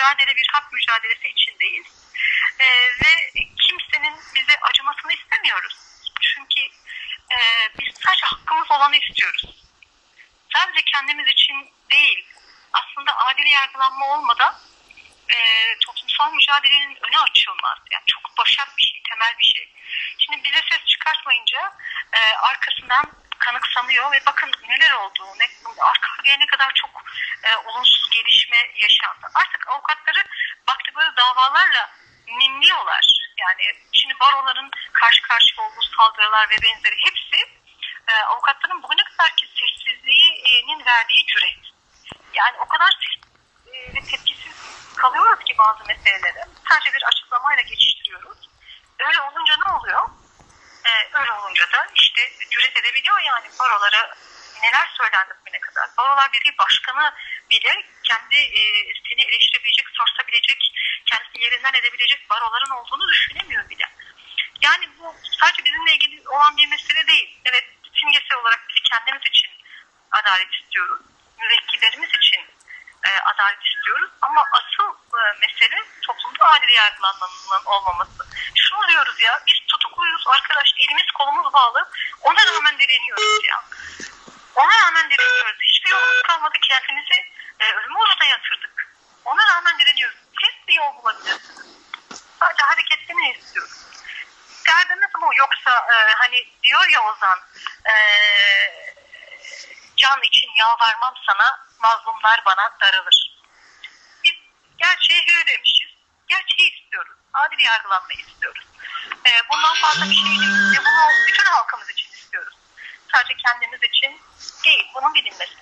mücadele bir hak mücadelesi içindeyiz. E, ve kimsenin bize acımasını istemiyoruz. Çünkü e, biz sadece hakkımız olanı istiyoruz. Sadece kendimiz için değil. Aslında adil yargılanma olmadan e, toplumsal mücadelenin önü açılmaz. Yani çok başat bir şey, temel bir şey. Şimdi bize ses çıkartmayınca e, arkasından kanıksanıyor ve bakın neler oldu, ne, arka ne kadar çok e, olumsuz gelişme yaşandı. Artık avukatları baktıkları davalarla nimliyorlar. Yani şimdi baroların karşı karşıya olduğu saldırılar ve benzeri hepsi e, avukatların bugüne kadarki sessizliğinin verdiği cüret. Yani o kadar e, ve tepkisiz kalıyoruz ki bazı meseleleri. Sadece bir açıklamayla geçiştiriyoruz. Öyle olunca ne oluyor? Ee, öyle olunca da işte cüret edebiliyor yani barolara neler söylendi bugüne kadar. Barolar Birliği Başkanı bile kendi e, seni edebilecek baroların olduğunu düşünemiyor bile. Yani bu sadece bizimle ilgili olan bir mesele değil. Evet simgesel olarak biz kendimiz için adalet istiyoruz. Müvekkillerimiz için e, adalet istiyoruz. Ama asıl e, mesele toplumda adil yargılanmanın olmaması. Şunu diyoruz ya biz tutukluyuz arkadaş elimiz kolumuz bağlı ona rağmen direniyoruz ya. Ona rağmen direniyoruz. Hiçbir yolumuz kalmadı kendimizi e, ölüm uğruna yatırdık. Ona rağmen direniyoruz. Siz bir yol bulabilirsiniz. Sadece hareketlerini istiyoruz. Derdiniz bu. Yoksa e, hani diyor ya Ozan e, can için yalvarmam sana mazlumlar bana darılır. Biz gerçeği hür demişiz. Gerçeği istiyoruz. Adil yargılanmayı istiyoruz. E, bundan fazla bir şey değil. Bunu bütün halkımız için istiyoruz. Sadece kendimiz için değil. Bunun bilinmesi